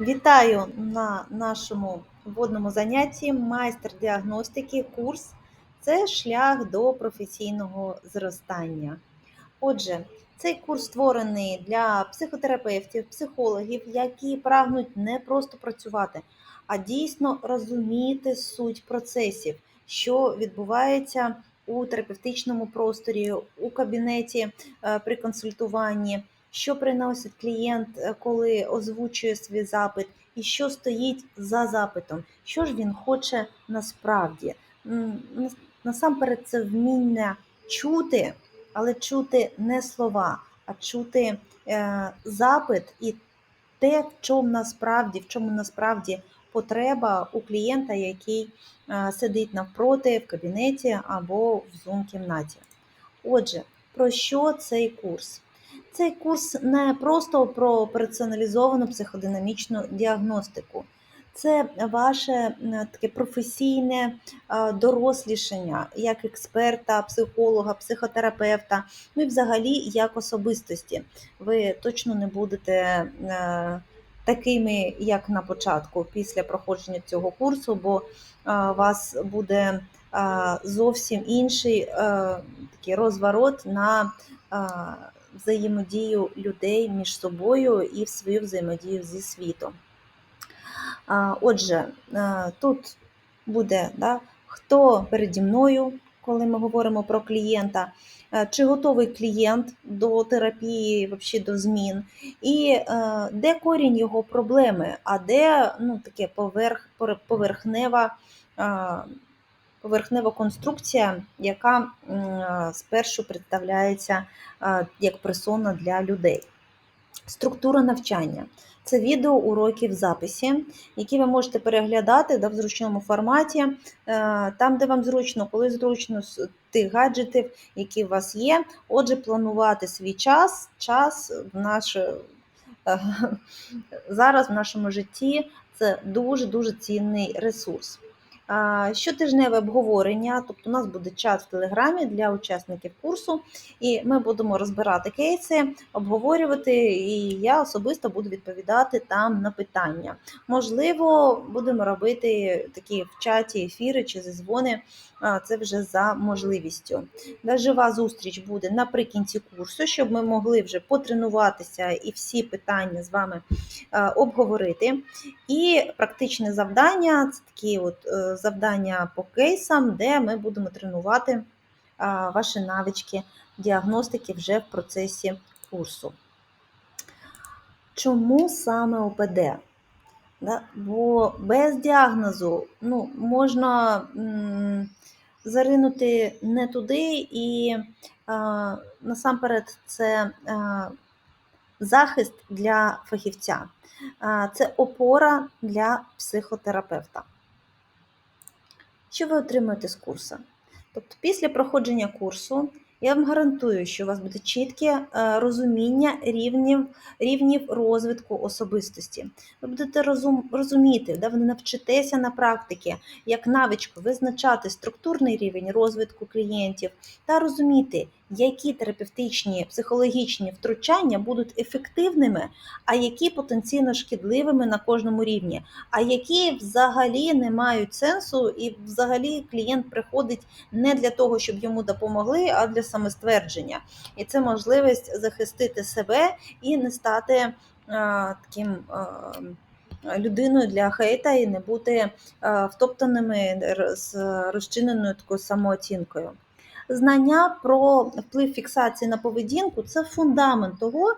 Вітаю на нашому вводному занятті майстер діагностики курс це шлях до професійного зростання. Отже, цей курс створений для психотерапевтів, психологів, які прагнуть не просто працювати, а дійсно розуміти суть процесів, що відбувається у терапевтичному просторі, у кабінеті е, при консультуванні що приносить клієнт, е, коли озвучує свій запит, і що стоїть за запитом, що ж він хоче насправді. Насамперед, це вміння чути, але чути не слова, а чути е, запит і те, в чому насправді, в чому насправді потреба у клієнта, який е, сидить навпроти в кабінеті або в зум-кімнаті. Отже, про що цей курс? Цей курс не просто про персоналізовану психодинамічну діагностику, це ваше таке професійне дорослішання як експерта, психолога, психотерапевта, ну і взагалі як особистості. Ви точно не будете е, такими, як на початку, після проходження цього курсу, бо у вас буде зовсім інший е, такий розворот на взаємодію людей між собою і в свою взаємодію зі світом. Отже, тут буде да, хто переді мною, коли ми говоримо про клієнта, чи готовий клієнт до терапії, взагалі до змін, і де корінь його проблеми, а де ну, таке поверх, поверхнева поверхнева конструкція, яка спершу представляється як персона для людей. Структура навчання. Це відео уроки в записі, які ви можете переглядати да, в зручному форматі, е, там, де вам зручно, коли зручно з тих гаджетів, які у вас є. Отже, планувати свій час, час в наш, е, зараз в нашому житті це дуже-дуже цінний ресурс щотижневе обговорення, тобто у нас буде чат в Телеграмі для учасників курсу, і ми будемо розбирати кейси, обговорювати, і я особисто буду відповідати там на питання. Можливо, будемо робити такі в чаті ефіри чи зізвони, це вже за можливістю. Жива зустріч буде наприкінці курсу, щоб ми могли вже потренуватися і всі питання з вами обговорити. І практичне завдання це такі от е, завдання по кейсам, де ми будемо тренувати ваші навички діагностики вже в процесі курсу. Чому саме ОПД? Бо без діагнозу ну, можна заринути не туди, і насамперед це захист для фахівця, це опора для психотерапевта. Що ви отримуєте з курсу? Тобто, після проходження курсу я вам гарантую, що у вас буде чітке е, розуміння рівнів рівнів розвитку особистості. Ви будете розум, розуміти, де ви навчитеся на практиці, як навичку визначати структурний рівень розвитку клієнтів та розуміти, які терапевтичні психологічні втручання будуть ефективними, а які потенційно шкідливими на кожному рівні, а які взагалі не мають сенсу, і взагалі клієнт приходить не для того, щоб йому допомогли, а для самоствердження. І це можливість захистити себе і не стати а, таким. А, Людиною для хейта і не бути втоптаними з розчиненою такою самооцінкою знання про вплив фіксації на поведінку це фундамент того, е,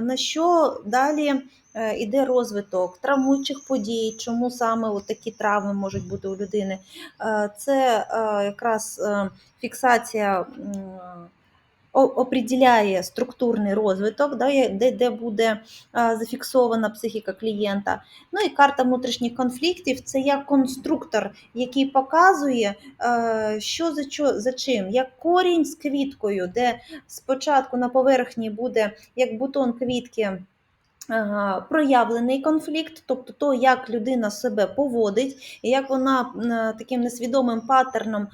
на що далі йде е, розвиток травмуючих подій, чому саме от такі травми можуть бути у людини. Е, це якраз фіксація определяє структурний розвиток, да, де де буде зафіксована психіка клієнта. Ну і карта внутрішніх конфліктів це як конструктор, який показує, що за що, за чим, як корінь з квіткою, де спочатку на поверхні буде як бутон квітки. Проявлений конфлікт, тобто то, як людина себе поводить, і як вона таким несвідомим паттерном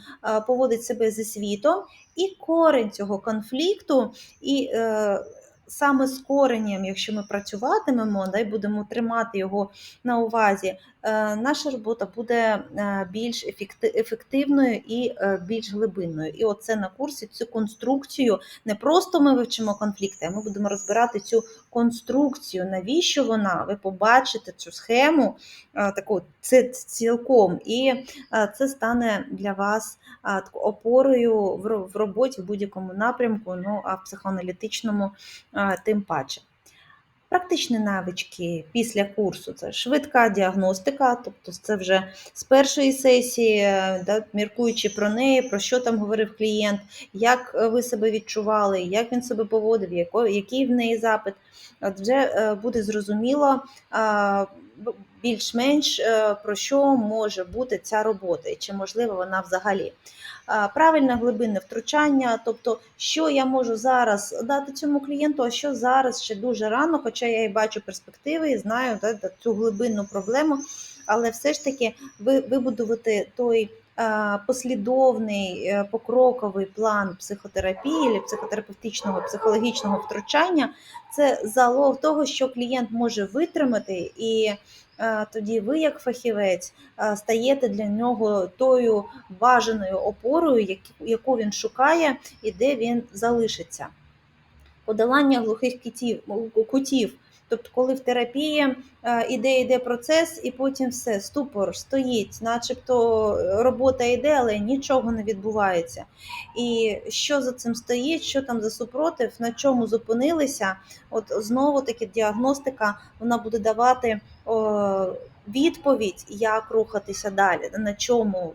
поводить себе зі світом, і корень цього конфлікту, і е, саме з коренням, якщо ми працюватимемо да, і будемо тримати його на увазі, е, наша робота буде е, більш ефективною і е, більш глибинною. І оце на курсі цю конструкцію не просто ми вивчимо конфлікти, а ми будемо розбирати цю конструкцію, навіщо вона, ви побачите цю схему таку це цілком, і це стане для вас опорою в роботі в будь-якому напрямку, ну а в психоаналітичному тим паче. Практичні навички після курсу це швидка діагностика, тобто це вже з першої сесії, е, да, міркуючи про неї, про що там говорив клієнт, як е, ви себе відчували, як він себе поводив, який в неї запит. От вже е, буде зрозуміло більш-менш про що може бути ця робота і чи можлива вона взагалі. Правильне глибинне втручання, тобто, що я можу зараз дати цьому клієнту, а що зараз ще дуже рано, хоча я і бачу перспективи і знаю да, цю глибинну проблему, але все ж таки ви вибудувати той послідовний е, покроковий план психотерапії, або психотерапевтичного психологічного втручання це залог того, що клієнт може витримати, і е, тоді ви, як фахівець, е, стаєте для нього тою бажаною опорою, яку він шукає і де він залишиться. Подолання глухих кутів. Тобто, коли в терапії е, іде йде процес, і потім все, ступор стоїть, начебто робота йде, але нічого не відбувається. І що за цим стоїть, що там за супротив, на чому зупинилися, от знову таки діагностика вона буде давати о, відповідь, як рухатися далі, на чому,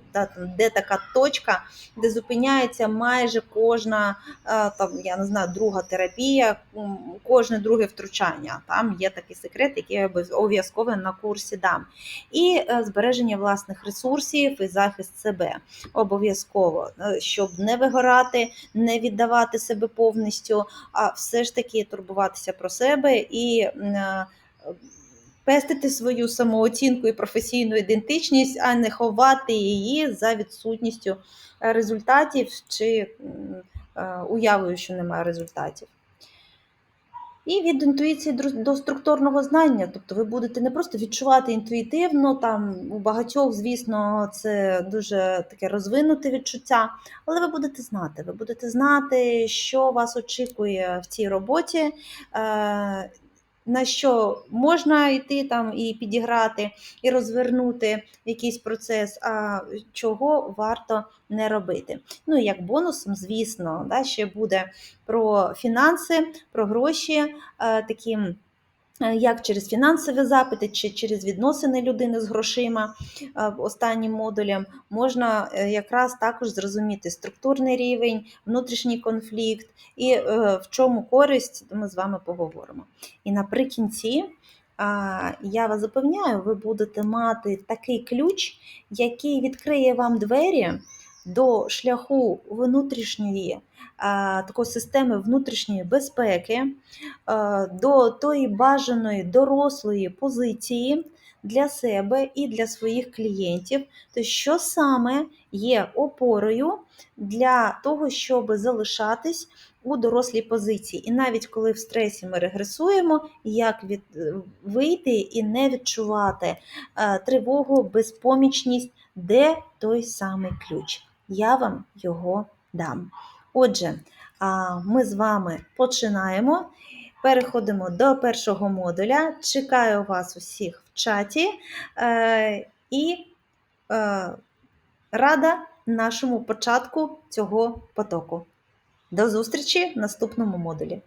де така точка, де зупиняється майже кожна е, там, я не знаю, друга терапія, кожне друге втручання. Там є такий секрет, який я обов'яз- обов'язково на курсі дам. І е, збереження власних ресурсів і захист себе обов'язково, е, щоб не вигорати, не віддавати себе повністю, а все ж таки турбуватися про себе і пестити свою самооцінку і професійну ідентичність, а не ховати її за відсутністю е, результатів чи е, уявою, що немає результатів. І від інтуїції до структурного знання, тобто ви будете не просто відчувати інтуїтивно, там у багатьох, звісно, це дуже таке розвинуте відчуття, але ви будете знати, ви будете знати, що вас очікує в цій роботі, е, на що можна йти там і підіграти, і розвернути якийсь процес, а чого варто не робити. Ну і як бонусом, звісно, да, ще буде про фінанси, про гроші, е, такі. е, Як через фінансові запити чи через відносини людини з грошима е, останнім модулем можна е, якраз також зрозуміти структурний рівень, внутрішній конфлікт і е, в чому користь, ми з вами поговоримо. І наприкінці я вас запевняю, ви будете мати такий ключ, який відкриє вам двері до шляху внутрішньої такої системи внутрішньої безпеки, а, до тої бажаної дорослої позиції для себе і для своїх клієнтів, то що саме є опорою для того, щоб залишатись у дорослій позиції. І навіть коли в стресі ми регресуємо, як від, е, вийти і не відчувати е, тривогу, безпомічність, де той самий ключ. Я вам його дам. Отже, ми з вами починаємо. Переходимо до першого модуля. Чекаю вас усіх в чаті е, і е, рада нашому початку цього потоку. До зустрічі в наступному модулі.